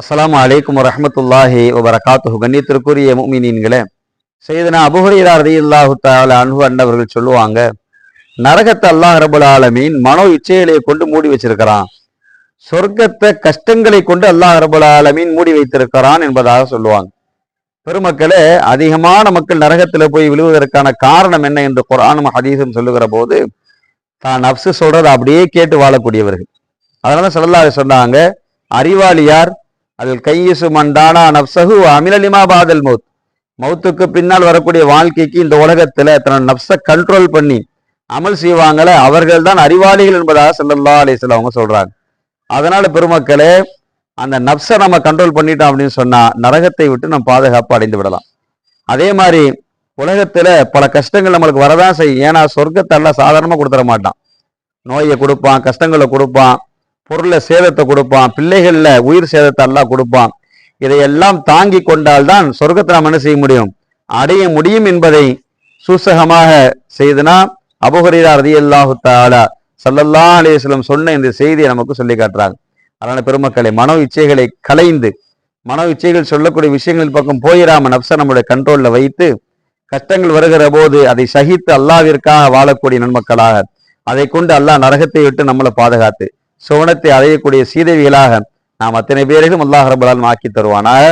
அஸ்லாம் அலைக்கும் வரஹ்மத்துல்லாஹி வபரகாத்துஹு. கண்ணியத்திற்குரிய முஃமினீன்களே செய்தனா அபுஹுரைரா ரலியல்லாஹு தஆலா அன்பு அண்டவர்கள் சொல்லுவாங்க நரகத்தை அல்லாஹ் ரபுல் ஆலமீன் மனோ இச்சைகளை கொண்டு மூடி வச்சிருக்கிறான். சொர்க்கத்தை கஷ்டங்களை கொண்டு அல்லாஹ் ரபுல் ஆலமீன் மூடி வைத்திருக்கிறான் என்பதாக சொல்லுவாங்க. பெருமக்களே அதிகமான மக்கள் நரகத்தில் போய் விழுவதற்கான காரணம் என்ன என்று குரானும் ஹதீஸும் சொல்லுகிற போது தான் நப்சு சொல்றதை அப்படியே கேட்டு வாழக்கூடியவர்கள். அதனால சொல்லலாக சொன்னாங்க அறிவாளியார் அல் கையிசு மண்டானா நப்சஹு அமிலலிமா பாதல் மௌத். மௌத்துக்கு பின்னால் வரக்கூடிய வாழ்க்கைக்கு இந்த உலகத்துல தன் நப்ச கண்ட்ரோல் பண்ணி அமல் செய்வாங்களே அவர்கள் தான் அறிவாளிகள் என்பதாக செல்லல்லா அலைஹி அவங்க சொல்றாங்க. அதனால பெருமக்களே அந்த நப்சை நம்ம கண்ட்ரோல் பண்ணிட்டோம் அப்படின்னு சொன்னா நரகத்தை விட்டு நம்ம பாதுகாப்பு அடைந்து விடலாம். அதே மாதிரி உலகத்துல பல கஷ்டங்கள் நம்மளுக்கு வரதான் செய்யும். ஏன்னா சொர்க்கத்தெல்லாம் சாதாரணமாக சாதாரணமா கொடுத்துட மாட்டான். நோயை கொடுப்பான் கஷ்டங்களை கொடுப்பான். பொருளை சேதத்தை கொடுப்பான் பிள்ளைகள்ல உயிர் சேதத்தை எல்லாம் கொடுப்பான். இதையெல்லாம் தாங்கி கொண்டால்தான் சொர்க்கத்தை நாம் என்ன செய்ய முடியும்? அடைய முடியும் என்பதை சூசகமாக செய்தனா அபுஹரீரா ரதியல்லாஹு தாலா சல்லல்லா அலிஸ்லம் சொன்ன இந்த செய்தியை நமக்கு சொல்லி காட்டுறாங்க. அதனால பெருமக்களை மனோ இச்சைகளை கலைந்து மனோ இச்சைகள் சொல்லக்கூடிய விஷயங்களின் பக்கம் போயிடாம நப்ச நம்முடைய கண்ட்ரோல்ல வைத்து கஷ்டங்கள் வருகிற போது அதை சகித்து அல்லாவிற்காக வாழக்கூடிய நன்மக்களாக அதை கொண்டு அல்லாஹ் நரகத்தை விட்டு நம்மளை பாதுகாத்து சுவனத்தை அடையக்கூடிய சீதவிகளாக நாம் அத்தனை பேரையும் அல்லாஹ் ரபுல்லால் ஆக்கி தருவானாக.